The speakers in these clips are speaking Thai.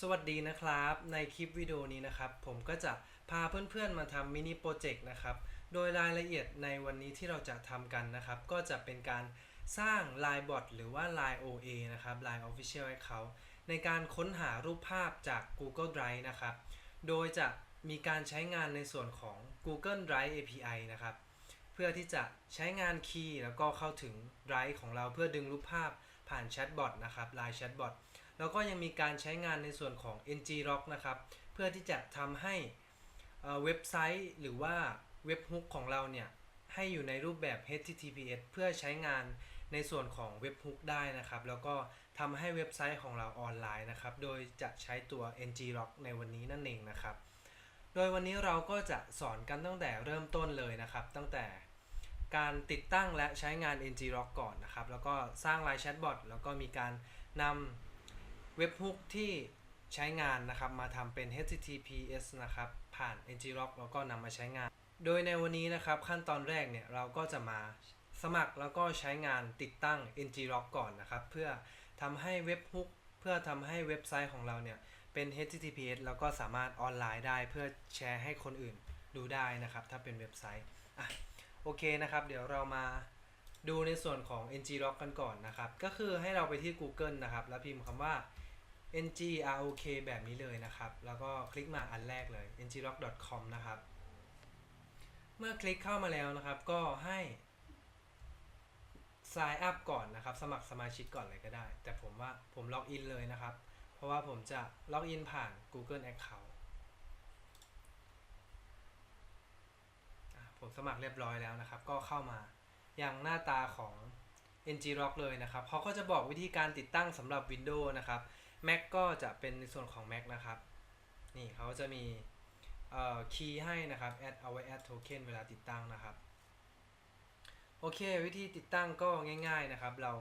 สวัสดีนะครับ ในคลิปวิดีโอนี้นะครับ ผมก็จะพาเพื่อนๆมาทำมินิโปรเจกต์นะครับ โดยรายละเอียดในวันนี้ที่เราจะทำกันนะครับ ก็จะเป็นการสร้าง Line Bot หรือว่า Line OA นะครับ Line Official Account ในการค้นหารูปภาพจาก Google Drive นะครับ โดยจะมีการใช้งานในส่วนของ Google Drive API นะครับ เพื่อที่จะใช้งานคีย์แล้วก็เข้าถึง Drive ของเราเพื่อดึงรูปภาพผ่านแชทบอทนะครับ Line Chatbot แล้วก็ยังมีการใช้งานในส่วนของ ngrok นะครับ เพื่อที่จะทำให้เว็บไซต์หรือว่าเว็บฮุกของเราเนี่ย ให้อยู่ในรูปแบบ HTTPS เพื่อใช้งานในส่วนของเว็บฮุกได้นะครับ แล้วก็ทำให้เว็บไซต์ของเราออนไลน์นะครับ โดยจะใช้ตัว ngrok ในวันนี้นั่นเองนะครับ โดยวันนี้เราก็จะสอนกันตั้งแต่เริ่มต้นเลยนะครับ ตั้งแต่การติดตั้งและใช้งาน ngrok ก่อนนะครับ แล้วก็สร้างไลน์แชทบอทแล้วก็มีการนำ เว็บฮุกที่ใช้งานนะครับมาทำเป็น HTTPS นะครับผ่าน ngrok แล้วก็นำมาใช้งาน โดยในวันนี้นะครับขั้นตอนแรกเนี่ยเราก็จะมาสมัครแล้วก็ใช้งานติดตั้ง ngrok ก่อนนะครับ เพื่อทำให้เว็บฮุกเพื่อทำให้เว็บไซต์ของเราเนี่ยเป็น HTTPS แล้วก็สามารถออนไลน์ได้เพื่อแชร์ให้คนอื่นดูได้นะครับ ถ้าเป็นเว็บไซต์อะโอเคนะครับ เดี๋ยวเรามาดูในส่วนของ ngrok กันก่อนนะครับ ก็คือให้เราไปที่ Google นะครับ แล้วพิมพ์คำว่า ngrok แบบนี้เลยนะครับ แล้วก็คลิกมาอันแรกเลย ngrok.com นะครับ เมื่อคลิกเข้ามาแล้วนะครับ ก็ให้ sign up ก่อนนะครับ สมัครสมาชิกก่อนเลยก็ได้ แต่ผมว่าผมล็อกอินเลยนะครับ เพราะว่าผมจะล็อกอินผ่าน Google Account ผมสมัครเรียบร้อยแล้วนะครับ ก็เข้ามาอยังหน้าตาของ ngrok เลยนะครับเขาก็จะบอกวิธีการติดตั้งสำหรับ Windows นะครับ Mac ก็จะเป็นในส่วนของ Mac นะครับนี่เขาจะมีคีย์ให้นะครับแอดเอาไว้แอดโทเค็นเวลาติดตั้งนะครับโอเค วิธีติดตั้งก็ง่าย ๆนะครับ เรา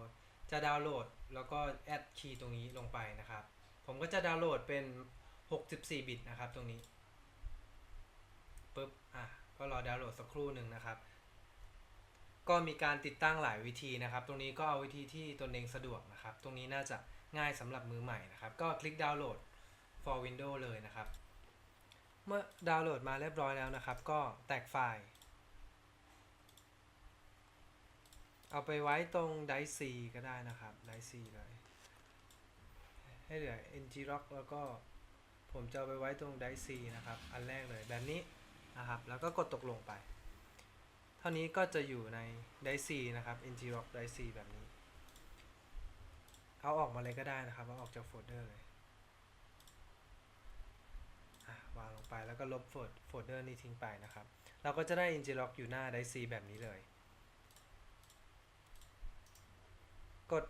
จะดาวน์โหลดแล้วก็แอดคีย์ตรงนี้ลงไปนะครับ ผมก็จะดาวน์โหลดเป็น 64 บิตนะครับตรงนี้ปุ๊บอะก็รอดาวน์โหลดสักครู่หนึ่งนะครับ ก็มีการติดตั้งหลายวิธีนะครับ ตรงนี้ก็เอาวิธีที่ตนเองสะดวกนะครับ ตรงนี้น่าจะง่ายสำหรับมือใหม่นะครับ ก็คลิกดาวน์โหลด for Windows เลยนะครับ เมื่อดาวน์โหลดมาเรียบร้อยแล้วนะครับ ก็แตกไฟล์ เอาไปไว้ตรง Drive C ก็ได้นะครับ Drive C เลยให้เหลือ ngrok แล้วก็ผมจะเอาไปไว้ตรง Drive C นะครับ อันแรกเลยแบบนี้นะครับ แล้วก็กดตกลงไป ท่านี้ก็จะอยู่ใน Drive C นะครับ ngrok Drive C แบบนี้ เอาออกมาเลยก็ได้นะครับเอาออกจากโฟลเดอร์เลยวางลงไปแล้วก็ลบโฟลโฟลเดอร์นี้ทิ้งไปนะครับ เราก็จะได้ ngrok อยู่หน้า Drive C แบบนี้เลย กด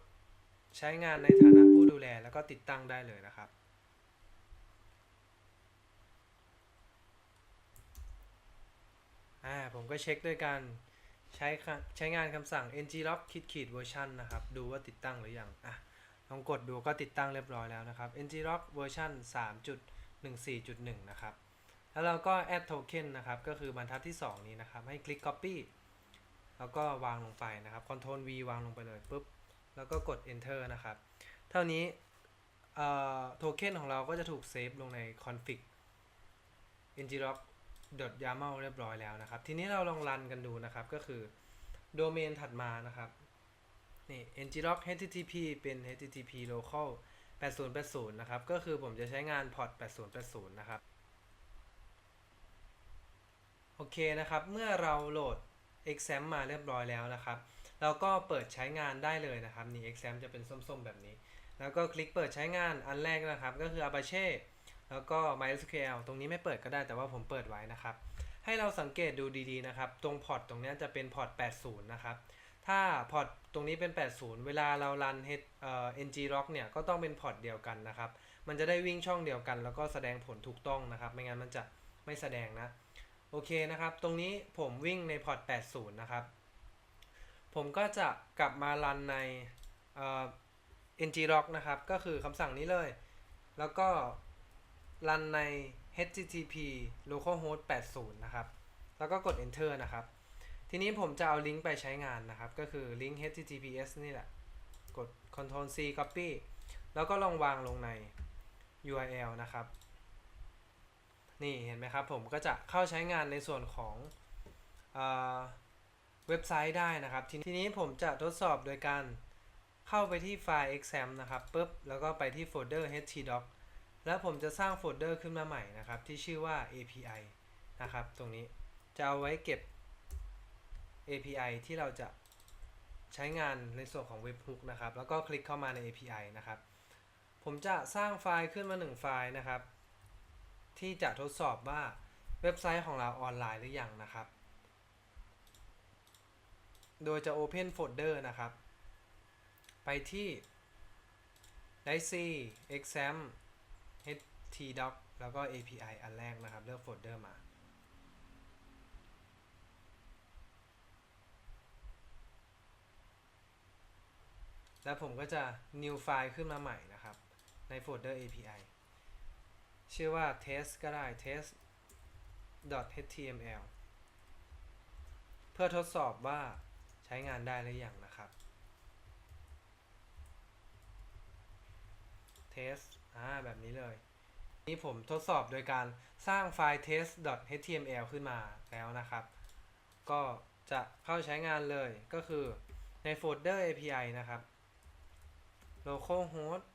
ใช้งานในฐานะผู้ดูแลแล้วก็ติดตั้งได้เลยนะครับ อ่า ผมก็เช็คด้วยการใช้ใช้งานคำสั่ง ngrok ขีดขีดเวอร์ชันนะครับ ดูว่าติดตั้งหรือยังอะลองกดดูก็ติดตั้งเรียบร้อยแล้วนะครับ ngrok เวอร์ชัน3.14.1 นะครับ แล้วเราก็ add token นะครับ ก็คือบรรทัดที่ 2 นี้นะครับ ให้คลิก copy แล้วก็วางลงไปนะครับ Ctrl V วางลงไปเลยปุ๊บ แล้วก็กด enter นะครับ เท่านี้โทเค็นของเราก็จะถูกเซฟลงใน config ngrok .yaml เรียบร้อยแล้วนะครับ ทีนี้เราลองรันกันดูนะครับ ก็คือโดเมนถัดมานะครับ นี่ ngrok http เป็น http local 8080 นะครับ ก็คือผมจะใช้งานพอร์ต8080 นะครับ โอเคนะครับ เมื่อเราโหลด exam มาเรียบร้อยแล้วนะครับ เราก็เปิดใช้งานได้เลยนะครับ นี่ exam จะเป็นส้มๆ แบบนี้ แล้วก็คลิกเปิดใช้งานอันแรกนะครับ ก็คือ Apache แล้วก็ MySQL ตรงนี้ไม่เปิดก็ได้แต่ว่าผมเปิดไว้นะครับ ให้เราสังเกตดูดีๆนะครับ ตรงพอร์ตตรงนี้จะเป็นพอร์ต 80 นะครับ ถ้าพอร์ตตรงนี้เป็น 80 เวลาเรารัน H เอ่อ ngrok เนี่ยก็ต้องเป็นพอร์ตเดียวกันนะครับ มันจะได้วิ่งช่องเดียวกัน แล้วก็แสดงผลถูกต้องนะครับ ไม่งั้นมันจะไม่แสดงนะ โอเคนะครับ ตรงนี้ผมวิ่งในพอร์ต 80 นะครับ ผมก็จะกลับมารันในเอ่อ ngrok นะครับ ก็คือคำสั่งนี้เลย แล้วก็ รันใน http localhost 80 นะครับ แล้วก็กด enter นะครับ ทีนี้ผมจะเอาลิงก์ไปใช้งานนะครับ ก็คือลิงก์ https นี่แหละ กด ctrl c copy แล้วก็ลองวางลงใน URL นะครับ นี่เห็นไหมครับผมก็จะเข้าใช้งานในส่วนของเอเว็บไซต์ได้นะครับทีทีนี้ผมจะทดสอบโดยการเข้าไปที่ไฟล์ exam นะครับปุ๊บ แล้วก็ไปที่โฟลเดอร์ htdoc แล้วผมจะสร้างโฟลเดอร์ขึ้นมาใหม่นะครับ ที่ชื่อว่า API นะครับ ตรงนี้จะเอาไว้เก็บ API ที่เราจะใช้งานในส่วนของ Webhook นะครับ แล้วก็คลิกเข้ามาใน API นะครับ ผมจะสร้างไฟล์ขึ้นมา 1 ไฟล์นะครับ ที่จะทดสอบว่าเว็บไซต์ของเราออนไลน์หรือยังนะครับ โดยจะ Open Folder นะครับ ไปที่ d i c e exam htdoc แล้วก็ API อันแรกนะครับ เลือกโฟลเดอร์มา แล้วผมก็จะ new file ขึ้นมาใหม่นะครับ ในโฟลเดอร์ API ชื่อว่า test ก็ได้ test html เพื่อทดสอบว่าใช้งานได้หรือยังนะครับ test อ่าแบบนี้เลย นี่ผมทดสอบโดยการสร้างไฟล์ test html ขึ้นมาแล้วนะครับ ก็จะเข้าใช้งานเลยก็คือในโฟลเดอร์ API นะครับ localhost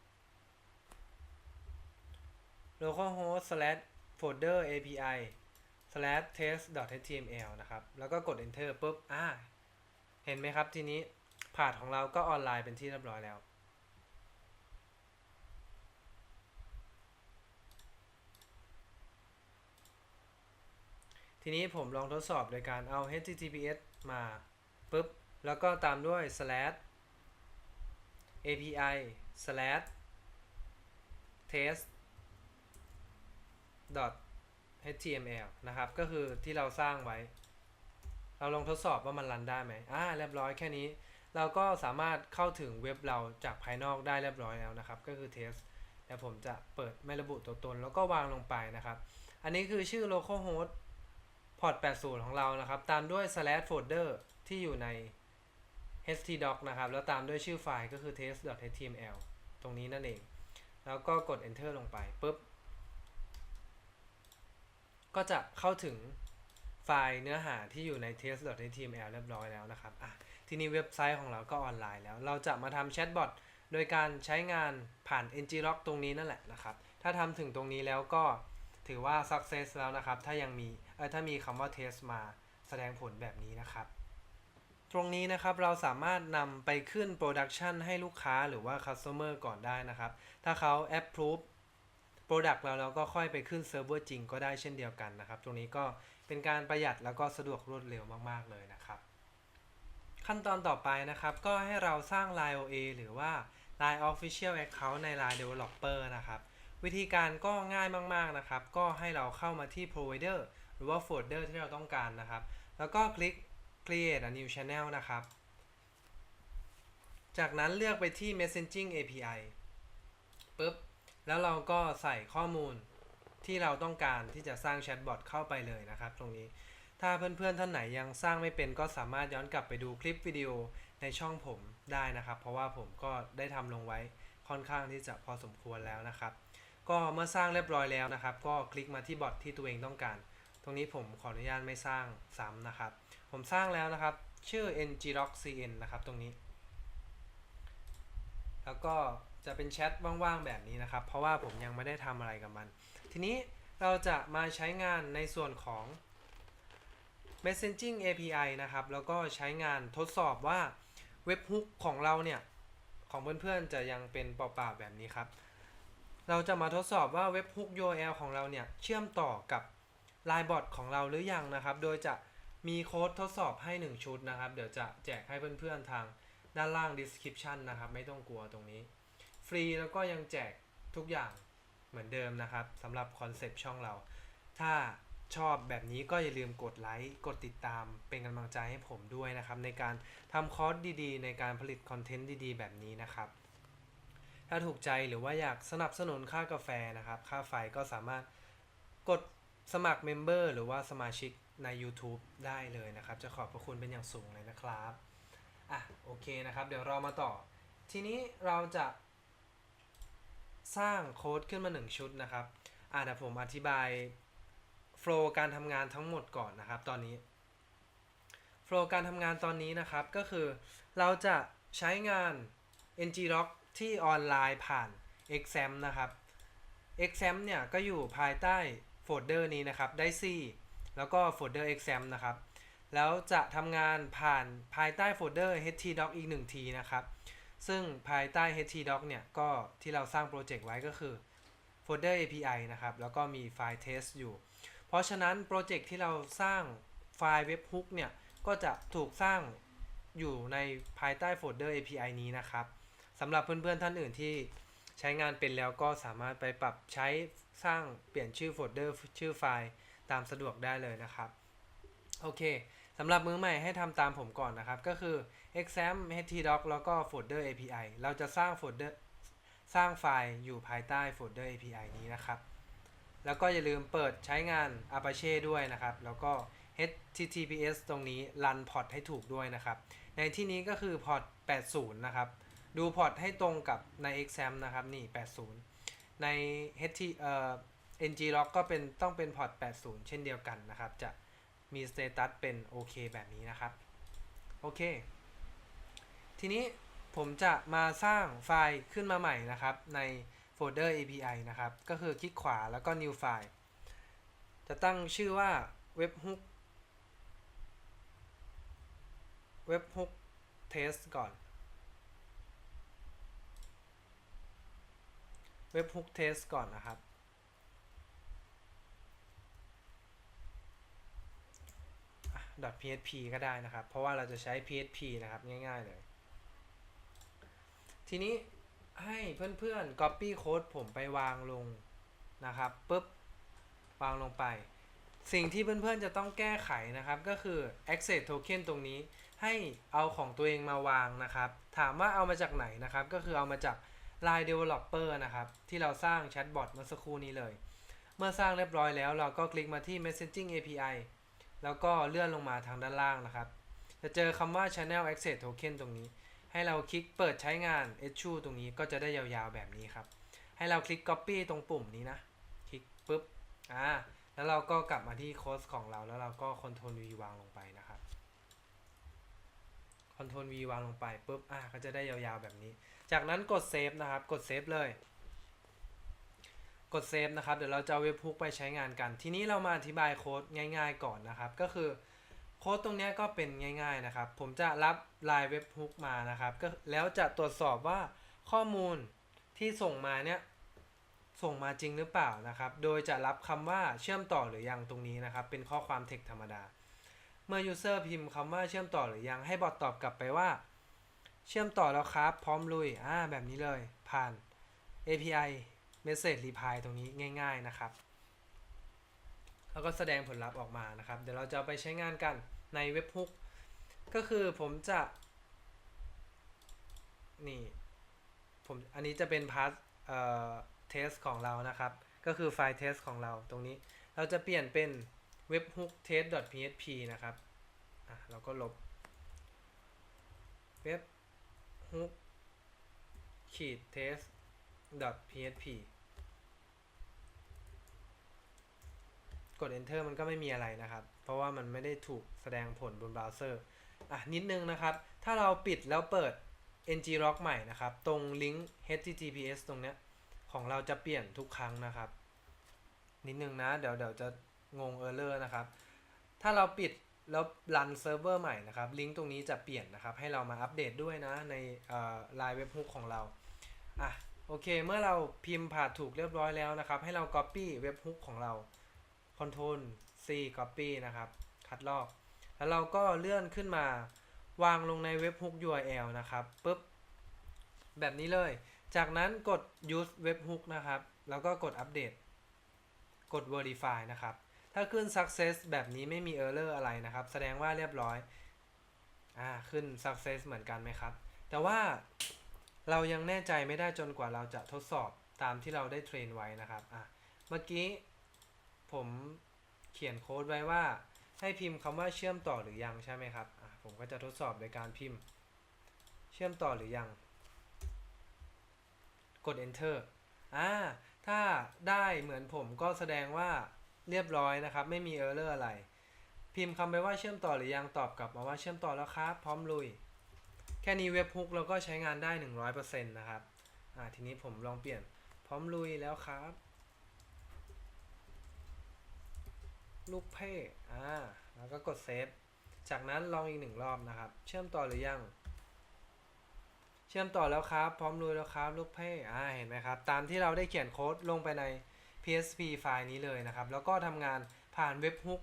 localhost slash folder API slash test html นะครับ แล้วก็กด enter ปุ๊บ อ่า เห็นไหมครับ ทีนี้พาดของเราก็ออนไลน์เป็นที่เรียบร้อยแล้ว ทีนี้ผมลองทดสอบโดยการเอา https มาปุ๊บ แล้วก็ตามด้วย slash API slash test dot html นะครับ ก็คือที่เราสร้างไว้ เราลองทดสอบว่ามันรันได้ไหมอ่าเรียบร้อยแค่นี้ เราก็สามารถเข้าถึงเว็บเราจากภายนอกได้เรียบร้อยแล้วนะครับ ก็คือ test เดี๋ยวผมจะเปิดไม่ระบุตัวตน แล้วก็วางลงไปนะครับ อันนี้คือชื่อ localhost port 80 ของเรานะครับ ตามด้วย slash folder ที่อยู่ใน htdoc นะครับ แล้วตามด้วยชื่อไฟล์ก็คือ test.html ตรงนี้นั่นเอง แล้วก็กด enter ลงไปปุ๊บ ก็จะเข้าถึงไฟล์เนื้อหาที่อยู่ใน test.html เรียบร้อยแล้วนะครับอะทีนี้เว็บไซต์ของเราก็ออนไลน์แล้ว เราจะมาทำแชทบอทโดยการใช้งานผ่าน nglog ตรงนี้นั่นแหละนะครับ ถ้าทำถึงตรงนี้แล้วก็ถือว่า success แล้วนะครับ ถ้ายังมี ถ้ามีคำว่า test มาแสดงผลแบบนี้นะครับ ตรงนี้นะครับเราสามารถนำไปขึ้น Production ให้ลูกค้าหรือว่า Customer ก่อนได้นะครับ ถ้าเขา Approve Product เราเราก็ค่อยไปขึ้นเซิร์ฟเวอร์จริงก็ได้เช่นเดียวกันนะครับ ตรงนี้ก็เป็นการประหยัดแล้วก็สะดวกรวดเร็วมากๆเลยนะครับ ขั้นตอนต่อไปนะครับ ก็ให้เราสร้าง Line OA หรือว่า Line Official Account ใน Line Developer นะครับ วิธีการก็ง่ายมากๆนะครับ ก็ให้เราเข้ามาที่ Provider รือว่า Folder ที่เราต้องการนะครับ แล้วก็คลิก create a new channel นะครับ จากนั้นเลือกไปที่ messaging API ปุ๊บ แล้วเราก็ใส่ข้อมูลที่เราต้องการที่จะสร้างแชทบอทเข้าไปเลยนะครับตรงนี้ ถ้าเพื่อนๆท่านไหนยังสร้างไม่เป็นก็สามารถย้อนกลับไปดูคลิปวิดีโอในช่องผมได้นะครับ เพราะว่าผมก็ได้ทำลงไว้ค่อนข้างที่จะพอสมควรแล้วนะครับ ก็เมื่อสร้างเรียบร้อยแล้วนะครับ ก็คลิกมาที่บอทที่ตัวเองต้องการ ตรงนี้ผมขออนุญาตไม่สร้างซ้ำนะครับ ผมสร้างแล้วนะครับ ชื่อ ngdoccn นะครับตรงนี้ แล้วก็จะเป็นแชทว่างๆแบบนี้นะครับ เพราะว่าผมยังไม่ได้ทำอะไรกับมัน ทีนี้เราจะมาใช้งานในส่วนของ messaging API นะครับ แล้วก็ใช้งานทดสอบว่าเว็บฮุกของเราเนี่ย ของเพื่อนๆจะยังเป็นเปล่าๆแบบนี้ครับ เราจะมาทดสอบว่าเว็บฮุก URL ของเราเนี่ย เชื่อมต่อกับ Line Bot ของเราหรือยังนะครับ โดยจะมีโค้ดทดสอบให้ 1 ชุดนะครับ เดี๋ยวจะแจกให้เพื่อนๆทางด้านล่าง description นะครับ ไม่ต้องกลัวตรงนี้ ฟรีแล้วก็ยังแจกทุกอย่างเหมือนเดิมนะครับสำหรับคอนเซปต์ช่องเรา ถ้าชอบแบบนี้ก็อย่าลืมกดไลค์กดติดตามเป็นกำลังใจให้ผมด้วยนะครับ ในการทำคอร์สดีๆ ในการผลิตคอนเทนต์ดีๆ แบบนี้นะครับ ถ้าถูกใจหรือว่าอยากสนับสนุนค่ากาแฟนะครับ ค่าไฟก็สามารถกด สมัครเมมเบอร์หรือว่าสมาชิกใน YouTube ได้เลยนะครับ จะขอบพระคุณเป็นอย่างสูงเลยนะครับอะโอเคนะครับ เดี๋ยวเรามาต่อ ทีนี้เราจะสร้างโค้ดขึ้นมา 1 ชุดนะครับอ่าเดี๋ยวผมอธิบายโฟล์การทำงานทั้งหมดก่อนนะครับตอนนี้โฟล์การทำงานตอนนี้นะครับก็คือเราจะใช้งาน ngrok ที่ออนไลน์ผ่าน exam นะครับ exam เนี่ยก็อยู่ภายใต้ ฟลเดอร์นี้นะครับได้ C แล้วก็โฟลเดอร์ exam นะครับ แล้วจะทำงานผ่านภายใต้โฟลเดอร์ htdoc อีก1ทีนะครับ ซึ่งภายใต้ htdoc เนี่ย ก็ที่เราสร้างโปรเจกต์ไว้ก็คือโฟลเดอร์ API นะครับ แล้วก็มีไฟล์ test อยู่ เพราะฉะนั้นโปรเจกต์ที่เราสร้างไฟล์ webhook เนี่ย ก็จะถูกสร้างอยู่ในภายใต้โฟลเดอร์ API นี้นะครับสำหรับเพื่อนๆท่านอื่นที่ ใช้งานเป็นแล้วก็สามารถไปปรับใช้สร้างเปลี่ยนชื่อโฟลเดอร์ชื่อไฟล์ตามสะดวกได้เลยนะครับ โอเคสำหรับมือใหม่ให้ทำตามผมก่อนนะครับ ก็คือ exam htdoc แล้วก็ folder API เราจะสร้างโฟลเดอร์สร้างไฟล์อยู่ภายใต้โฟลเดอร์ API นี้นะครับ แล้วก็อย่าลืมเปิดใช้งาน Apache ด้วยนะครับ แล้วก็ HTTPS ตรงนี้ run port ให้ถูกด้วยนะครับ ในที่นี้ก็คือ port 80 นะครับ ดูพอร์ตให้ตรงกับใน exam นะครับ นี่ 80 ใน HT เอ่อ nglog ก็เป็นต้องเป็นพอร์ต 80 เช่นเดียวกันนะครับ จะมีสเตตัสเป็นโอเคแบบนี้นะครับ โอเค ทีนี้ผมจะมาสร้างไฟล์ขึ้นมาใหม่นะครับ ในโฟลเดอร์ API นะครับ ก็คือคลิกขวาแล้วก็ new file จะตั้งชื่อว่า webhook webhook test ก่อน webhook test ก่อนนะครับ .php ก็ได้นะครับ เพราะว่าเราจะใช้ php นะครับง่ายๆเลย ทีนี้ให้เพื่อนๆ copy code ผมไปวางลงนะครับปุ๊บวางลงไป สิ่งที่เพื่อนๆ จะต้องแก้ไขนะครับ ก็คือ access token ตรงนี้ให้เอาของตัวเองมาวางนะครับ ถามว่าเอามาจากไหนนะครับ ก็คือเอามาจาก Line Developer นะครับ ที่เราสร้างแชทบอทเมื่อสักครู่นี้เลย เมื่อสร้างเรียบร้อยแล้วเราก็คลิกมาที่ Messaging API แล้วก็เลื่อนลงมาทางด้านล่างนะครับ จะเจอคำว่า Channel Access Token ตรงนี้ ให้เราคลิกเปิดใช้งาน Issue ตรงนี้ก็จะได้ยาวๆแบบนี้ครับ ให้เราคลิก Copy ตรงปุ่มนี้นะ คลิกปุ๊บ อ่า แล้วเราก็กลับมาที่โค้ดของเรา แล้วเราก็ Ctrl V วางลงไปนะครับ Ctrl V วางลงไปปุ๊บ อ่า ก็จะได้ยาวๆแบบนี้ จากนั้นกด Save นะครับ กด Save เลย กดเซฟนะครับ เดี๋ยวเราจะเอาเว็บพุกไปใช้งานกัน ทีนี้เรามาอธิบายโค้ดง่าย ๆ ก่อนนะครับ ก็คือโค้ดตรงนี้ก็เป็นง่าย ๆนะครับ ผมจะรับลายเว็บพุกมานะครับก็แล้วจะตรวจสอบว่าข้อมูลที่ส่งมาเนี่ยส่งมาจริงหรือเปล่านะครับ โดยจะรับคำว่าเชื่อมต่อหรือยังตรงนี้นะครับ เป็นข้อความเทคธรรมดา เมื่อ user พิมพ์คำว่าเชื่อมต่อหรือยังให้บอทตอบกลับไปว่า เชื่อมต่อแล้วครับ พร้อมลุย อ่า แบบนี้เลย ผ่าน API Message Reply ตรงนี้ง่าย ๆนะครับ แล้วก็แสดงผลลัพธ์ออกมานะครับ เดี๋ยวเราจะไปใช้งานกันในเว็บฮุก ก็คือผมจะ นี่ผมอันนี้จะเป็นพาร์ทเอ่อเทสของเรานะครับ ก็คือไฟล์เทสของเราตรงนี้ เราจะเปลี่ยนเป็นเว็บฮุก test.php นะครับ อะ เราก็ลบเว็บ ฮุกขีด test .php กด enter มันก็ไม่มีอะไรนะครับ เพราะว่ามันไม่ได้ถูกแสดงผลบนเบราว์เซอร์ อะ นิดนึงนะครับ ถ้าเราปิดแล้วเปิด ngrok ใหม่นะครับ ตรงลิงก์ https ตรงเนี้ย ของเราจะเปลี่ยนทุกครั้งนะครับ นิดนึงนะ เดี๋ยวเดี๋ยวจะงง error นะครับ ถ้าเราปิด แล้วรันเซิร์ฟเวอร์ใหม่นะครับ ลิงก์ตรงนี้จะเปลี่ยนนะครับ ให้เรามาอัปเดตด้วยนะในไลน์เว็บฮุกของเรา อะ โอเค เมื่อเราพิมพ์ผ่านถูกเรียบร้อยแล้วนะครับ ให้เรา Copy เว็บฮุกของเรา Ctrl C Copy นะครับ คัดลอก แล้วเราก็เลื่อนขึ้นมาวางลงในเว็บฮุก URL นะครับปุ๊บ แบบนี้เลย จากนั้นกด use webhook นะครับ แล้วก็กดอัปเดต กด verify นะครับ ถ้าขึ้น success แบบนี้ไม่มี error อะไรนะครับ แสดงว่าเรียบร้อย อ่า ขึ้น success เหมือนกันไหมครับ แต่ว่าเรายังแน่ใจไม่ได้จนกว่าเราจะทดสอบตามที่เราได้เทรนไว้นะครับ อะ เมื่อกี้ผมเขียนโค้ดไว้ว่าให้พิมพ์คำว่าเชื่อมต่อหรือยังใช่ไหมครับ อะ ผมก็จะทดสอบโดยการพิมพ์ เชื่อมต่อหรือยัง กด enter อ่า ถ้าได้เหมือนผมก็แสดงว่า เรียบร้อยนะครับ ไม่มีเออร์เลอร์อะไร พิมพ์คำไปว่าเชื่อมต่อหรือยังตอบกลับมาว่าเชื่อมต่อแล้วครับ พร้อมลุย แค่นี้เว็บฮุกเราก็ใช้งานได้ 100%นะครับอ่าทีนี้ผมลองเปลี่ยน พร้อมลุยแล้วครับ ลูกเพ่อ่าแล้วก็กดเซฟจากนั้นลองอีกหนึ่งรอบนะครับ เชื่อมต่อหรือยังเชื่อมต่อแล้วครับ พร้อมลุยแล้วครับ ลูกเพ่อ่าเห็นไหมครับ ตามที่เราได้เขียนโค้ดลงไปใน PSP ไฟล์นี้เลยนะครับ แล้วก็ทำงานผ่านเว็บฮุก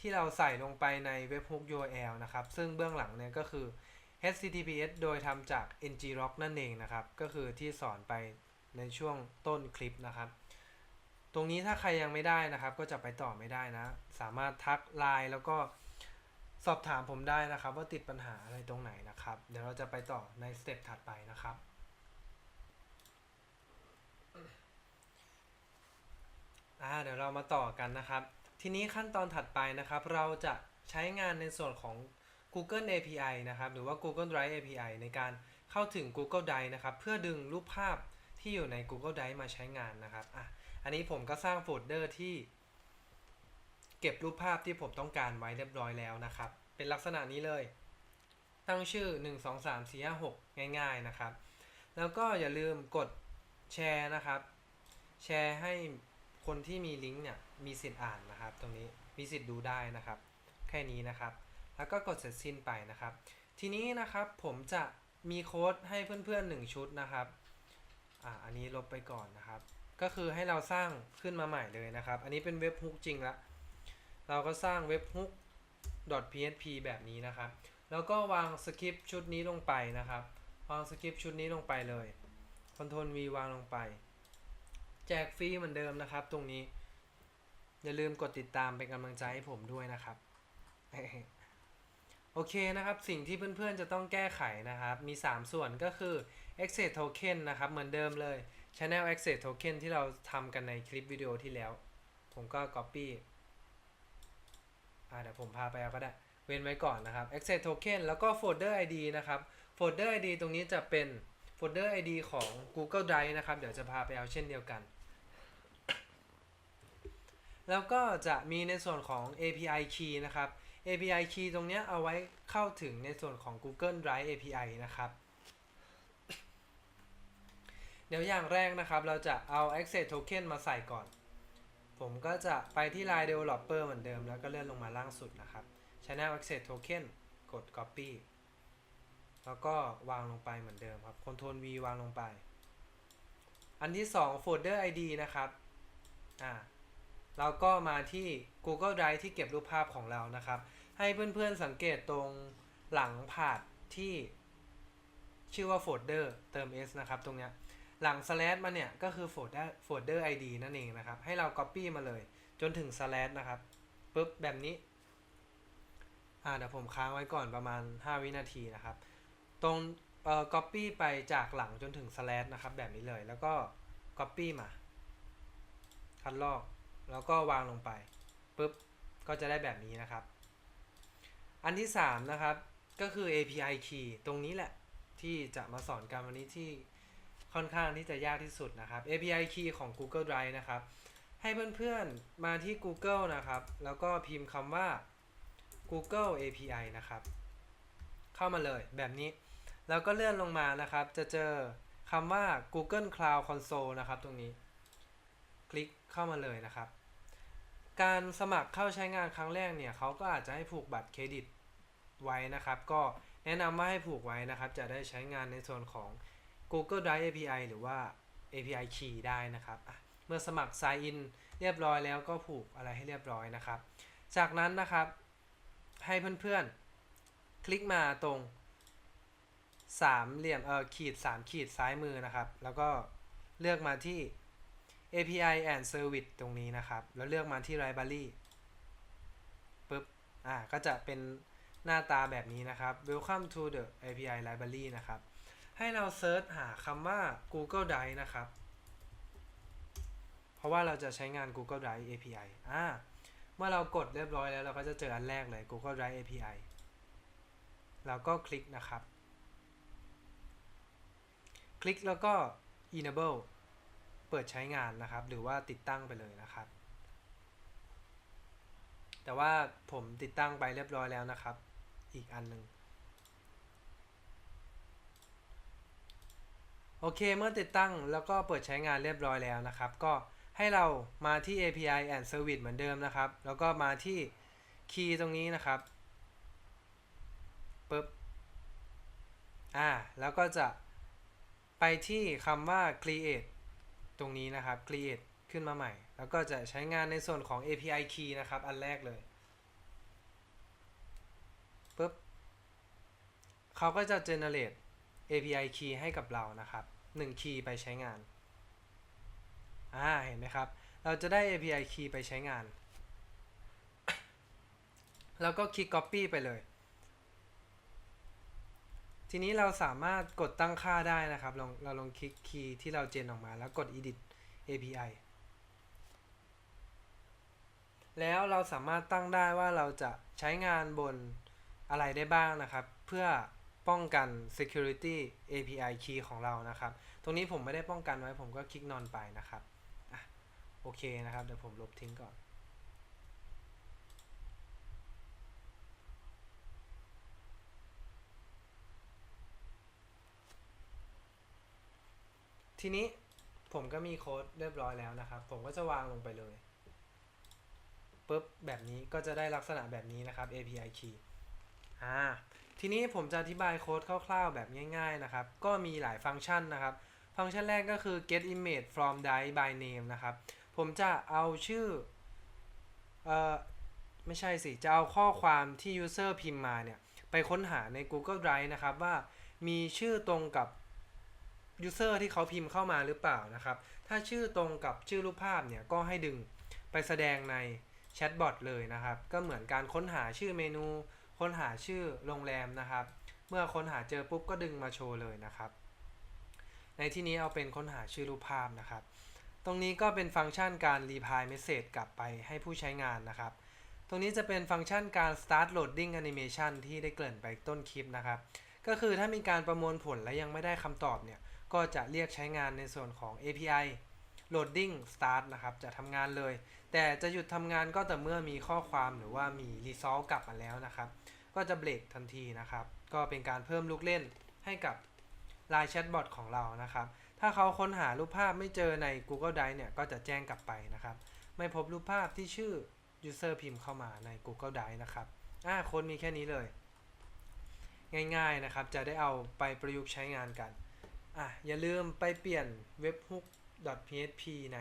ที่เราใส่ลงไปในเว็บฮุก URL นะครับ ซึ่งเบื้องหลังเนี่ยก็คือ HTTPS โดยทำจาก ngrok นั่นเองนะครับ ก็คือที่สอนไปในช่วงต้นคลิปนะครับ ตรงนี้ถ้าใครยังไม่ได้นะครับ ก็จะไปต่อไม่ได้นะ สามารถทักไลน์แล้วก็สอบถามผมได้นะครับ ว่าติดปัญหาอะไรตรงไหนนะครับ เดี๋ยวเราจะไปต่อในสเต็ปถัดไปนะครับ อ่าเดี๋ยวเรามาต่อกันนะครับ ทีนี้ขั้นตอนถัดไปนะครับ เราจะใช้งานในส่วนของ Google API นะครับ หรือว่า Google Drive API ในการเข้าถึง Google Drive นะครับ เพื่อดึงรูปภาพที่อยู่ใน Google Drive มาใช้งานนะครับอะอันนี้ผมก็สร้างโฟลเดอร์ที่ เก็บรูปภาพที่ผมต้องการไว้เรียบร้อยแล้วนะครับ เป็นลักษณะนี้เลย ตั้งชื่อ 1 2 3 4 5 6 ง่าย ๆนะครับ แล้วก็อย่าลืมกดแชร์นะครับ แชร์ให้ คนที่มีลิงก์เนี่ยมีสิทธิ์อ่านนะครับ ตรงนี้มีสิทธิ์ดูได้นะครับ แค่นี้นะครับ แล้วก็กดเสร็จสิ้นไปนะครับ ทีนี้นะครับผมจะมีโค้ดให้เพื่อนๆ 1 ชุดนะครับอ่าอันนี้ลบไปก่อนนะครับ ก็คือให้เราสร้างขึ้นมาใหม่เลยนะครับ อันนี้เป็นเว็บฮุกจริงละเราก็สร้างเว็บฮุก .php แบบนี้นะครับ แล้วก็วางสคริปต์ชุดนี้ลงไปนะครับ วางสคริปต์ชุดนี้ลงไปเลย Ctrl V วางลงไป แจกฟรีเหมือนเดิมนะครับ ตรงนี้ อย่าลืมกดติดตามเป็นกำลังใจให้ผมด้วยนะครับ โอเคนะครับ สิ่งที่เพื่อนๆจะต้องแก้ไขนะครับ มี 3 ส่วนก็คือ access token นะครับ เหมือนเดิมเลย channel access token ที่เราทำกันในคลิปวิดีโอที่แล้ว ผมก็ copy อ่าเดี๋ยวผมพาไปเอาก็ได้ เว้นไว้ก่อนนะครับ access token แล้วก็ folder id นะครับ folder id ตรงนี้จะเป็น folder id ของ Google Drive นะครับ เดี๋ยวจะพาไปเอาเช่นเดียวกัน แล้วก็จะมีในส่วนของ API key นะครับ API key ตรงนี้เอาไว้เข้าถึงในส่วนของ Google Drive API นะครับ เดี๋ยวอย่างแรกนะครับ เราจะเอา access token มาใส่ก่อน ผมก็จะไปที่ Line Developer เหมือนเดิม แล้วก็เลื่อนลงมาล่างสุดนะครับ Channel access token กด copy แล้วก็วางลงไปเหมือนเดิมครับ Ctrl V วางลงไป อันที่2 folder ID นะครับ อ่า เราก็มาที่ Google Drive ที่เก็บรูปภาพของเรานะครับ ให้เพื่อนๆสังเกตตรงหลังผาดที่ชื่อว่าโฟลเดอร์เติม s นะครับ ตรงเนี้ยหลัง slash มาเนี่ย ก็คือโฟลเดอร์โฟลเดอร์ id นั่นเองนะครับ ให้เรา copy มาเลย จนถึง slash นะครับปุ๊บแบบนี้อ่าเดี๋ยวผมค้างไว้ก่อนประมาณ 5 วินาทีนะครับ ตรงเอ่อ copy ไปจากหลังจนถึง slash นะครับ แบบนี้เลยแล้วก็ copy มา คัดลอก แล้วก็วางลงไปปุ๊บก็จะได้แบบนี้นะครับ อันที่ 3 นะครับก็คือ API key ตรงนี้แหละที่จะมาสอนกันวันนี้ที่ค่อนข้างที่จะยากที่สุดนะครับ API key ของ Google Drive นะครับ ให้เพื่อนๆมาที่ Google นะครับ แล้วก็พิมพ์คำว่า Google API นะครับ เข้ามาเลยแบบนี้ แล้วก็เลื่อนลงมานะครับ จะเจอคำว่า Google Cloud Console นะครับตรงนี้ ลิกเข้ามาเลยนะครับ การสมัครเข้าใช้งานครั้งแรกเนี่ยเขาก็อาจจะให้ผูกบัตรเครดิตไว้นะครับ ก็แนะนำว่าให้ผูกไว้นะครับ จะได้ใช้งานในส่วนของ Google Drive API หรือว่า API Key ได้นะครับ เมื่อสมัคร Sign in เรียบร้อยแล้วก็ผูกอะไรให้เรียบร้อยนะครับ จากนั้นนะครับให้เพื่อนๆ คลิกมาตรงสามเหลี่ยมเออขีดสามขีดซ้ายมือนะครับ แล้วก็เลือกมาที่ API and Service ตรงนี้นะครับ แล้วเลือกมาที่ Library ปึ๊บ อ่า ก็จะเป็นหน้าตาแบบนี้นะครับ Welcome to the API Library นะครับ ให้เราเซิร์ชหาคำว่า Google Drive นะครับ เพราะว่าเราจะใช้งาน Google Drive API อ่า เมื่อเรากดเรียบร้อยแล้ว เราก็จะเจออันแรกเลย Google Drive API แล้วก็คลิกนะครับ คลิกแล้วก็ enable เปิดใช้งานนะครับ หรือว่าติดตั้งไปเลยนะครับ แต่ว่าผมติดตั้งไปเรียบร้อยแล้วนะครับ อีกอันหนึ่งโอเค เมื่อติดตั้งแล้วก็เปิดใช้งานเรียบร้อยแล้วนะครับ ก็ให้เรามาที่ API and Service เหมือนเดิมนะครับ แล้วก็มาที่คีย์ตรงนี้นะครับปึ๊บอ่า แล้วก็จะไปที่คำว่า create ตรงนี้นะครับ create ขึ้นมาใหม่ แล้วก็จะใช้งานในส่วนของ API key นะครับ อันแรกเลยปึ๊บเขาก็จะ generate API key ให้กับเรานะครับ1 key ไปใช้งานอ่าเห็นไหมครับ เราจะได้ API key ไปใช้งาน แล้วก็คลิก copy ไปเลย ทีนี้เราสามารถกดตั้งค่าได้นะครับลองเราลองคลิกคีย์ที่เราเจนออกมาแล้วกด edit API แล้วเราสามารถตั้งได้ว่าเราจะใช้งานบนอะไรได้บ้างนะครับ เพื่อป้องกัน security API key ของเรานะครับ ตรงนี้ผมไม่ได้ป้องกันไว้ผมก็คลิกนอนไปนะครับอโอเคนะครับ เดี๋ยวผมลบทิ้งก่อน ทีนี้ผมก็มีโค้ดเรียบร้อยแล้วนะครับ ผมก็จะวางลงไปเลยปุ๊บแบบนี้ก็จะได้ลักษณะแบบนี้นะครับ API key อ่าทีนี้ผมจะอธิบายโค้ดคร่าวๆแบบง่ายๆนะครับ ก็มีหลายฟังก์ชันนะครับ ฟังก์ชันแรกก็คือ get image from die by name นะครับ ผมจะเอาชื่อ เอ่อ ไม่ใช่สิ จะเอาข้อความที่ user พิมพ์มาเนี่ย ไปค้นหาใน Google Drive นะครับว่ามีชื่อตรงกับ user ที่เขาพิมพ์เข้ามาหรือเปล่านะครับ ถ้าชื่อตรงกับชื่อรูปภาพเนี่ยก็ให้ดึงไปแสดงในแชทบอทเลยนะครับ ก็เหมือนการค้นหาชื่อเมนู ค้นหาชื่อโรงแรมนะครับ เมื่อค้นหาเจอปุ๊บก็ดึงมาโชว์เลยนะครับ ในที่นี้เอาเป็นค้นหาชื่อรูปภาพนะครับ ตรงนี้ก็เป็นฟังก์ชันการ reply message กลับไปให้ผู้ใช้งานนะครับ ตรงนี้จะเป็นฟังก์ชันการ start loading animation ที่ได้เกริ่นไปต้นคลิปนะครับ ก็คือถ้ามีการประมวลผลและยังไม่ได้คำตอบเนี่ย ก็จะเรียกใช้งานในส่วนของ API loading start นะครับ จะทำงานเลย แต่จะหยุดทำงานก็แต่เมื่อมีข้อความหรือว่ามี result กลับมาแล้วนะครับ ก็จะเบรกทันทีนะครับ ก็เป็นการเพิ่มลูกเล่นให้กับ Line Chatbot ของเรานะครับ ถ้าเขาค้นหารูปภาพไม่เจอใน Google Drive เนี่ย ก็จะแจ้งกลับไปนะครับ ไม่พบรูปภาพที่ชื่อ user พิมพ์เข้ามาใน Google Drive นะครับอ่าค้ดมีแค่นี้เลย ง่ายๆนะครับ จะได้เอาไปประยุกต์ใช้งานกัน อะอย่าลืมไปเปลี่ยน webhook.php ใน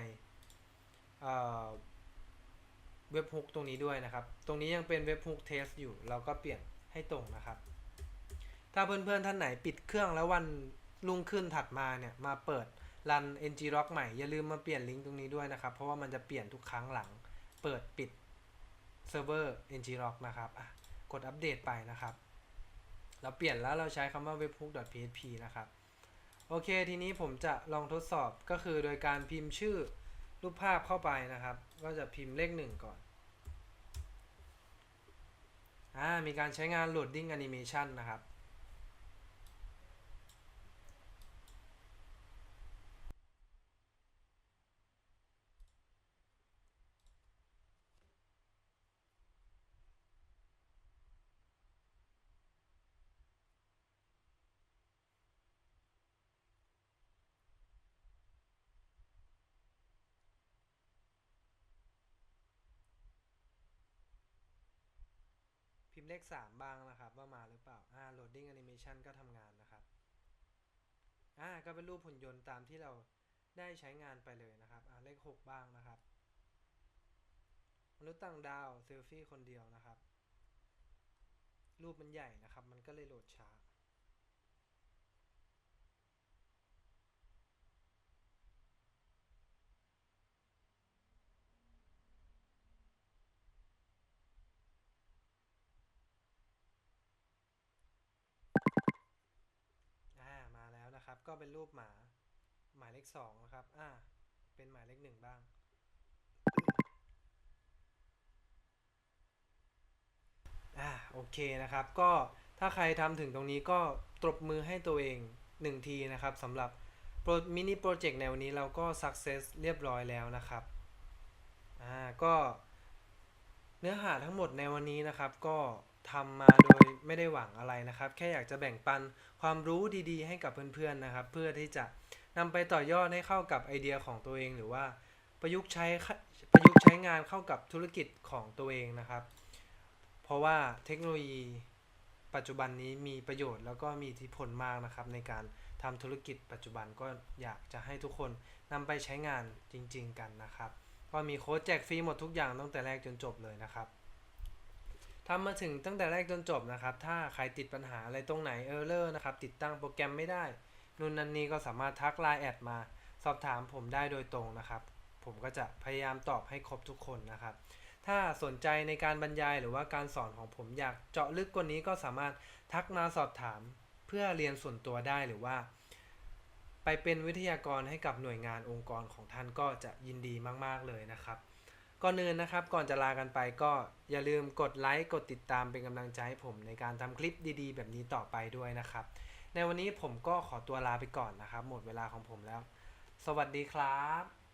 เว็บฮุกตรงนี้ด้วยนะครับ ตรงนี้ยังเป็นเว็บฮุกเทสอยู่ เราก็เปลี่ยนให้ตรงนะครับ ถ้าเพื่อนๆท่านไหนปิดเครื่องแล้ววันรุ่งขึ้นถัดมาเนี่ยมาเปิดรัน ngrok ใหม่ อย่าลืมมาเปลี่ยนลิงก์ตรงนี้ด้วยนะครับ เพราะว่ามันจะเปลี่ยนทุกครั้งหลัง เปิดปิดเซิร์ฟเวอร์ ngrok นะครับกดอัปเดตไปนะครับ เราเปลี่ยนแล้วเราใช้คำว่า webhook.php นะครับ โอเคทีนี้ผมจะลองทดสอบก็คือโดยการพิมพ์ชื่อรูปภาพเข้าไปนะครับ ก็จะพิมพ์เลขหนึ่งก่อนอ่ามีการใช้งาน loading animation นะครับ เลข 3 บ้างนะครับ ว่ามาหรือเปล่าอ่า loading animation ก็ทำงานนะครับอ่าก็เป็นรูปหุ่นยนต์ตามที่เราได้ใช้งานไปเลยนะครับอ่าเลข 6 บ้างนะครับมนุษย์ต่างดาวเซลฟี่คนเดียวนะครับ รูปมันใหญ่นะครับ มันก็เลยโหลดช้าอ่า ก็เป็นรูปหมา หมายเลขสองนะครับ อ่า เป็นหมายเลขหนึ่งบ้าง อ่า โอเคนะครับ ก็ถ้าใครทำถึงตรงนี้ก็ตบมือให้ตัวเองหนึ่งทีนะครับสำหรับมินิโปรเจกต์ในวันนี้เราก็ success เรียบร้อยแล้วนะครับ อ่า ก็เนื้อหาทั้งหมดในวันนี้นะครับก็ ทำมาโดยไม่ได้หวังอะไรนะครับ แค่อยากจะแบ่งปันความรู้ดีๆ ให้กับเพื่อนๆนะครับ เพื่อที่จะนำไปต่อยอดให้เข้ากับไอเดียของตัวเองหรือว่าประยุกต์ใช้ประยุกต์ใช้งานเข้ากับธุรกิจของตัวเองนะครับ เพราะว่าเทคโนโลยีปัจจุบันนี้มีประโยชน์แล้วก็มีอิทธิพลมากนะครับ ในการทำธุรกิจปัจจุบันก็อยากจะให้ทุกคนนำไปใช้งานจริง ๆ กันนะครับ ก็มีโค้ดแจกฟรีหมดทุกอย่างตั้งแต่แรกจนจบเลยนะครับ ทำมาถึงตั้งแต่แรกจนจบนะครับ ถ้าใครติดปัญหาอะไรตรงไหนเออร์เลอร์นะครับติดตั้งโปรแกรมไม่ได้นู่นนั่นนี่ก็สามารถทักไลน์แอดมา สอบถามผมได้โดยตรงนะครับ ผมก็จะพยายามตอบให้ครบทุกคนนะครับ ถ้าสนใจในการบรรยายหรือว่าการสอนของผมอยากเจาะลึกกว่านี้ก็สามารถทักมาสอบถามเพื่อเรียนส่วนตัวได้หรือว่า ไปเป็นวิทยากรให้กับหน่วยงานองค์กรของท่านก็จะยินดีมาก ๆเลยนะครับ ก่อนอื่นนะครับก่อนจะลากันไปก็อย่าลืมกดไลค์กดติดตามเป็นกำลังใจให้ผมในการทำคลิปดีๆ แบบนี้ต่อไปด้วยนะครับ ในวันนี้ผมก็ขอตัวลาไปก่อนนะครับ หมดเวลาของผมแล้ว สวัสดีครับ